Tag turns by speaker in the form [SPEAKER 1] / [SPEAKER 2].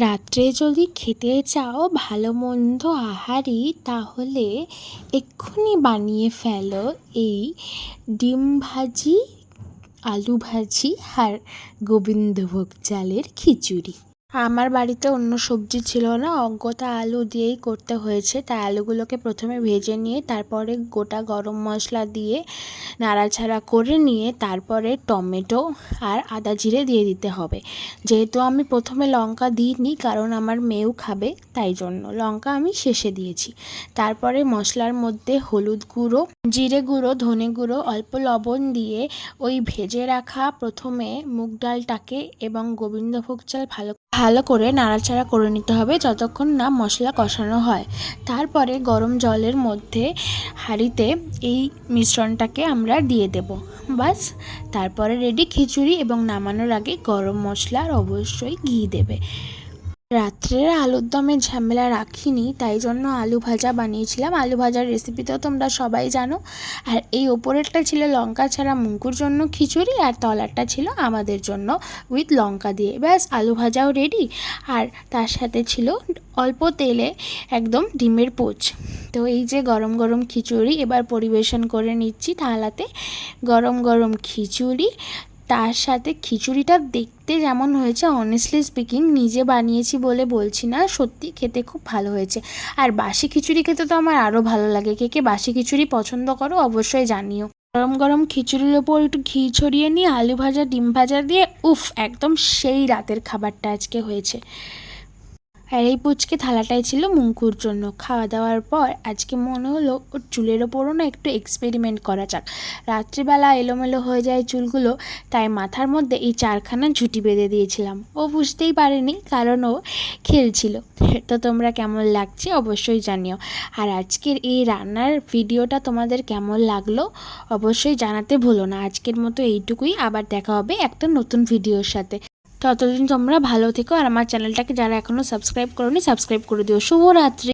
[SPEAKER 1] রাত্রে যদি খেতে চাও ভালো মন্দ আহারি তাহলে এক্ষুনি বানিয়ে ফেলো এই ডিম ভাজি, আলু ভাজি আর গোবিন্দভোগ চালের খিচুড়ি। আমার বাড়িতে অন্য সবজি ছিল না। অজ্ঞতা আলু দিয়েই করতে হয়েছে। তাই আলুগুলোকে প্রথমে ভেজে নিয়ে, তারপরে গোটা গরম মশলা দিয়ে নাড়াচাড়া করে নিয়ে, তারপরে টমেটো আর আদা জিরে দিয়ে দিতে হবে। যেহেতু আমি প্রথমে লঙ্কা দিইনি, কারণ আমার মেয়েও খাবে, তাই জন্য লঙ্কা আমি শেষে দিয়েছি। তারপরে মশলার মধ্যে হলুদ গুঁড়ো জিরে গুঁড়ো, ধনে গুঁড়ো, অল্প লবণ দিয়ে ওই ভেজে রাখা প্রথমে মুগ ডালটাকে এবং গোবিন্দভোগ চাল ভালো ভালো করে নাড়াচাড়া করে নিতে হবে যতক্ষণ না মশলা কষানো হয়। তারপরে গরম জলের মধ্যে হাঁড়িতে এই মিশ্রণটাকে আমরা দিয়ে দেব। বাস তারপরে রেডি খিচুড়ি এবং নামানোর আগে গরম মশলা অবশ্যই ঘি দেবে। রাত্রের আলুর দমে ঝামেলা রাখিনি, তাই জন্য আলু ভাজা বানিয়েছিলাম। আলু ভাজার রেসিপি তো তোমরা সবাই জানো। আর এই ওপরেরটা ছিল লঙ্কা ছাড়া মুঙ্কুর জন্য খিচুড়ি, আর তলারটা ছিল আমাদের জন্য উইথ লঙ্কা দিয়ে। ব্যাস, আলু ভাজাও রেডি আর তার সাথে ছিল অল্প তেলে একদম ডিমের পোচ। তো এই যে গরম গরম খিচুড়ি, এবার পরিবেশন করে নিচ্ছি থালাতে। গরম গরম খিচুড়ি তার সাথে খিচুড়িটা দেখতে যেমন হয়েছে অনেস্টলি স্পিকিং নিজে বানিয়েছি বলে বলছি না, সত্যি খেতে খুব ভালো হয়েছে। আর বাসি খিচুড়ি খেতে তো আমার আরও ভালো লাগে। কে কে বাসি খিচুড়ি পছন্দ করো অবশ্যই জানিও। গরম গরম খিচুড়ির ওপর একটু ঘি ছড়িয়ে নিয়ে, আলু ভাজা, ডিম ভাজা দিয়ে, উফ, একদম সেই রাতের খাবারটা আজকে হয়েছে। আর এই পুচকে থালাটাই ছিল মুঙ্কুর জন্য। খাওয়া দাওয়ার পর আজকে মনে হলো ওর চুলের ওপরও না একটু এক্সপেরিমেন্ট করা যাক। রাত্রিবেলা এলোমেলো হয়ে যায় চুলগুলো, তাই মাথার মধ্যে এই চারখানা ঝুঁটি বেঁধে দিয়েছিলাম। ও বুঝতেই পারেনি কারণ ও খেলছিল। তো তোমরা কেমন লাগছে অবশ্যই জানিও। আর আজকের এই রান্নার ভিডিওটা তোমাদের কেমন লাগল অবশ্যই জানাতে ভুলো না। আজকের মতো এইটুকুই। আবার দেখা হবে একটা নতুন ভিডিওর সাথে। ততদিন তোমরা ভালো থেকো আর আমার চ্যানেলটাকে যারা এখনও সাবস্ক্রাইব করোনি সাবস্ক্রাইব করে দিও। শুভরাত্রি।